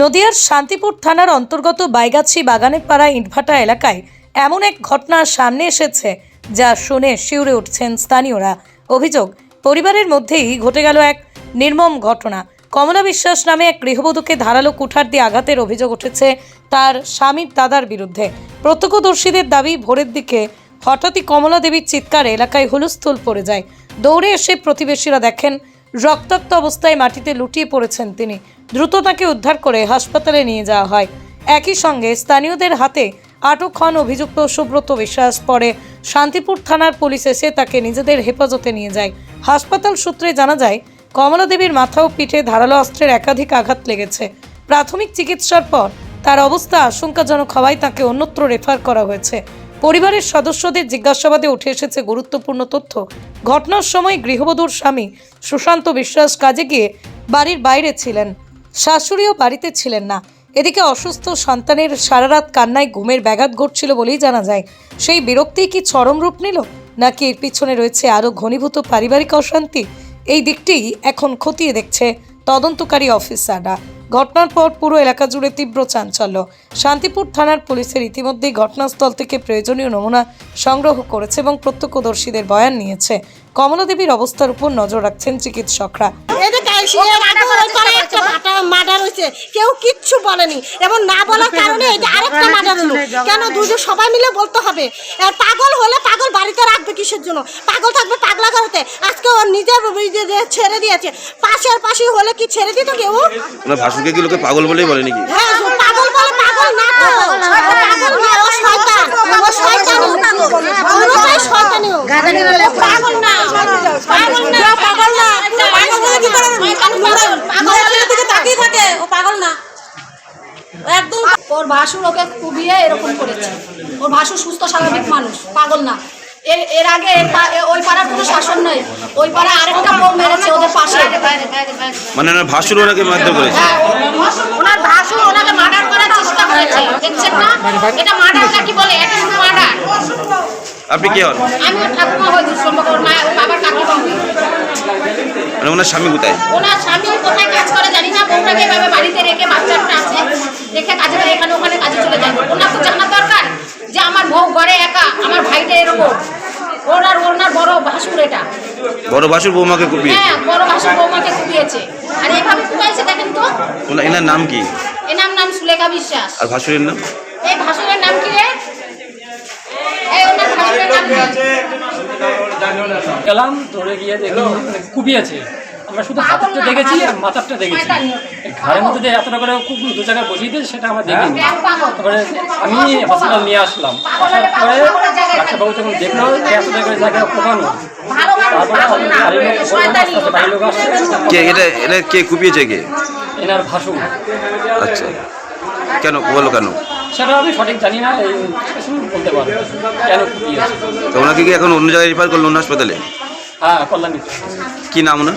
নদিয়ার শান্তিপুর থানার অন্তর্গত বাইগাছি বাগানের পাড়া ইটভাটা এলাকায় এমন এক ঘটনা সামনে এসেছে যা শুনে শিউরে উঠছেন স্থানীয়রা। অভিযোগ, পরিবারের মধ্যেই ঘটে গেল এক নির্মম ঘটনা। কমলা বিশ্বাস নামে এক গৃহবধূকে ধারালো কুঠার দিয়ে আঘাতের অভিযোগ উঠেছে তার স্বামীর দাদার বিরুদ্ধে। প্রত্যক্ষদর্শীদের দাবি, ভোরের দিকে হঠাৎই কমলা দেবীর চিৎকারে এলাকায় হুলস্থুল পড়ে যায়। দৌড়ে এসে প্রতিবেশীরা দেখেন রক্তাক্ত অবস্থায় মাটিতে লুটিয়ে পড়েছেন তিনি। দ্রুত তাকে উদ্ধার করে হাসপাতালে নিয়ে যাওয়া হয়। একই সঙ্গে স্থানীয়দের হাতে আটক হন অভিযুক্ত সুব্রত বিশ্বাস। পরে শান্তিপুর থানার পুলিশ এসে তাকে নিজেদের হেফাজতে নিয়ে যায়। হাসপাতাল সূত্রে জানা যায়, কমলা দেবীর মাথা ও পিঠে ধারালো অস্ত্রের একাধিক আঘাত লেগেছে। প্রাথমিক চিকিৎসার পর তার অবস্থা আশঙ্কাজনক হওয়ায় তাকে অন্যত্র রেফার করা হয়েছে। পরিবারের সদস্যদের জিজ্ঞাসাবাদে উঠে এসেছে গুরুত্বপূর্ণ তথ্য। ঘটনার সময় গৃহবধূর স্বামী সুশান্ত বিশ্বাস কাজে গিয়ে বাড়ির বাইরে ছিলেন। শাশুড়িও বাড়িতে ছিলেন না। এদিকে অসুস্থ সন্তানের সারা রাত কান্নায় ঘুমের ব্যাঘাত ঘটছিল বলেই জানা যায়। সেই বিরক্তি কি চরম রূপ নিল? নাকি এর পিছনে রয়েছে আরও ঘনীভূত পারিবারিক অশান্তি? এই দিকটি এখন খতিয়ে দেখছে তদন্তকারী অফিসাররা। ঘটনার পর পুরো এলাকা জুড়ে তীব্র চাঞ্চল্য। শান্তিপুর থানার পুলিশের ইতিমধ্যেই ঘটনাস্থল থেকে প্রয়োজনীয় নমুনা সংগ্রহ করেছে এবং প্রত্যক্ষদর্শীদের বয়ান নিয়েছে। কমলা দেবীর অবস্থার উপর নজর রাখছেন চিকিৎসকরা। এদিকে এসে এরকম ওই পারে একটা মার্ডার হয়েছে কেউ কিচ্ছু বলেনি। এবং না বলার কারণে এটা আরেকটা মার্ডার হলো। কেন দুজন সবাই মিলে বলতে হবে? আর পাগল হলে পাগল বাড়িতে রাখবে কিসের জন্য? পাগল থাকবে পাগলা ঘরেতে। আজকে ওর নিজের ছেড়ে দিয়েছে পাশের পাশে হলে কি ছেড়ে দিত কেউ? ভাসুরকে কি লোকে পাগল বলেই বলে পাগল না তো। ও পাগল না ও শয়তান। ও শয়তান। পুরোটাই শয়তানি ও। ও পাগল না। পাগল না। পাগল না। পাগল বলে কি করে? পাগল। দিকে তাকিয়ে থাকে। ও পাগল না। ও একদম ওর ভাসুর ওকে কুবিয়ে এরকম করেছে। ওর ভাসুর সুস্থ স্বাভাবিক মানুষ। পাগল না। এর এর আগে ওই পাড়ার কোনো শাসন নেই। ওই পাড়া আরেকটা বউ মেরেছে ওদের পাশে। মানে ওনার ভাসুর ওনাকে মারধর করেছে? হ্যাঁ, ওনার ভাসুর ওনাকে মার্ডার করার চেষ্টা করেছে। দেখছেন না? এটা মার্ডার নাকি বলে? এটা শুধু মার্ডার। আপনি কে হন? আমি ঠাকুমা হই দুঃসম্পর্ক ওর মায়ের বাবার হই মানে ওনার স্বামী কোথায়? ওনার স্বামী কোথায় কাজ করে জানি না বউটাকে এভাবে বাড়িতে রেখে বাচ্চাটা আছে রেখে কাজে এখানে ওখানে কাজে চলে যায়। ওনার তো জানা দরকার যে আমার বউ ঘরে একা আমার ভাইটা এরকম। ওনার ওনার বড় ভাসুর এটা। বড় ভাসুর বৌমাকে কুপিয়ে। হ্যাঁ বড় ভাসুর বৌমাকে কুপিয়েছে। আর এভাবে কুপাইছে দেখেন তো? এনার নাম কি? এনার নাম সুলেখা বিশ্বাস। আর ভাসুরের নাম? এই ভাসুরের নাম কি রে? এই ওনার ভাসুরের নাম কি? এলাম ধরে গিয়ে দেখি মানে কুপিয়েছে। আমরা শুধু হাতটা দেখেছি আর মাথাটা দেখেছি। ঘাড়ের মধ্যে যে এতটা করে খুব দু জায়গায় বসিয়ে দিয়েছে সেটা আমরা দেখিনি। তারপরে আমি হসপিটাল নিয়ে আসলাম। আসার পরে ডাক্তারবাবু যখন দেখল যে এত জায়গায় কোপানো কে এটা এটা কে কুপিয়েছে কে? এনার ভাসু আচ্ছা। কেন বলো কেন? সেটা আমি সঠিক জানি না বলতে পারব কেন কুপিয়েছে। তো ওনাকে কি এখন অন্য জায়গায় রেফার করল অন্য হাসপাতালে? হ্যাঁ কল্যাণী। কি নাম ওনার?